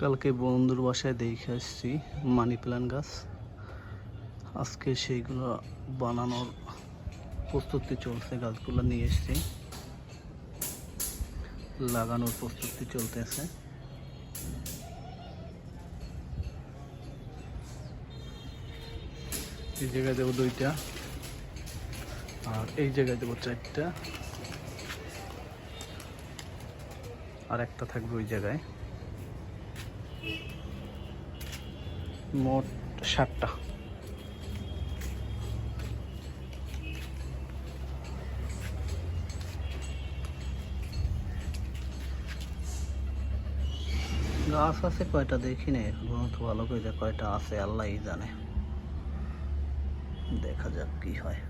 কালকে বন্ধুর বাসায় দেখে আসছি মানি প্ল্যান্ট গাছ। আজকে সেইগুলো বানানোর প্রস্তুতি চলছে, গাছগুলো নিয়ে এসছি। লাগানোর প্রস্তুতি চলতেছে। এই জায়গায় দেবো দুইটা, আর এই জায়গায় দেবো চারটা, আর একটা থাকবে ওই জায়গায়। মোট ষাটটা গাছ আছে কয়টা দেখি না? তো ভালো করে যে কয়টা আছে আল্লাহই জানে। দেখা যাক কি হয়।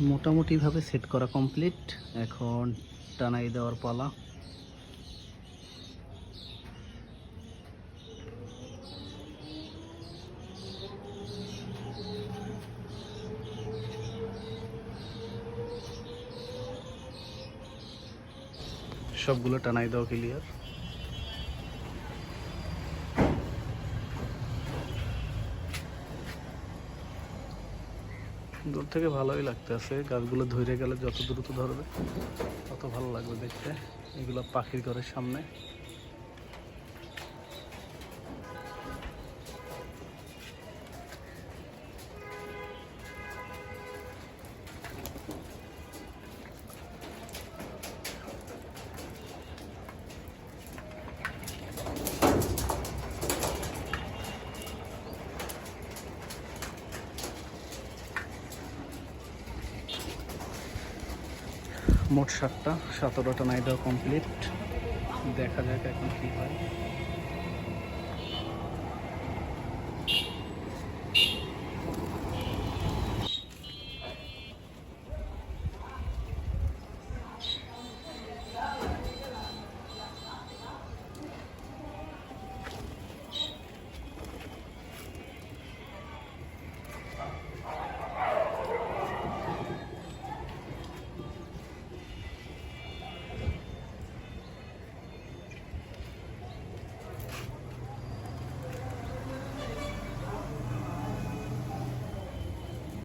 মোটামুটিভাবে সেট করা কমপ্লিট এখন টানাই দেওয়ার পালা। সবগুলো টানাই দাও ক্লিয়ার দূর থেকে ভালোই লাগতে আছে গাছগুলো ধরে গেলে যত দ্রুত ধরবে, তত ভালো লাগবে দেখতে। এগুলো পাখির ঘরের সামনে। মোট সাতটা সতেরোটা নাইট কমপ্লিট। দেখা যাক এখন কী হয়।